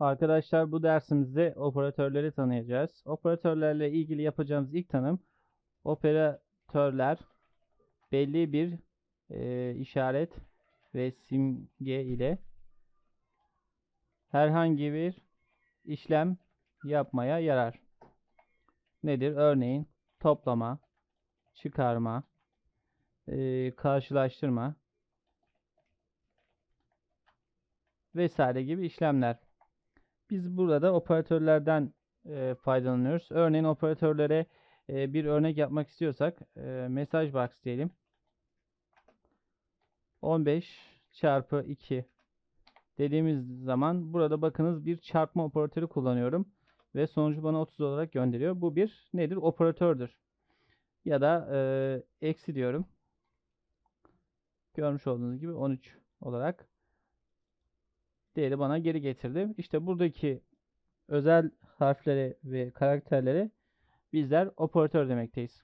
Arkadaşlar bu dersimizde operatörleri tanıyacağız. Operatörlerle ilgili yapacağımız ilk tanım operatörler belli bir e, işaret ve simge ile herhangi bir işlem yapmaya yarar. Nedir? Örneğin toplama, çıkarma, e, karşılaştırma vesaire gibi işlemler. Biz burada operatörlerden e, faydalanıyoruz. Örneğin operatörlere e, bir örnek yapmak istiyorsak e, mesaj box diyelim. 15 çarpı 2 dediğimiz zaman burada bakınız bir çarpma operatörü kullanıyorum ve sonucu bana 30 olarak gönderiyor. Bu bir nedir? Operatördür. Ya da e, eksi diyorum. Görmüş olduğunuz gibi 13 olarak değeri bana geri getirdi. İşte buradaki özel harflere ve karakterlere bizler operatör demekteyiz.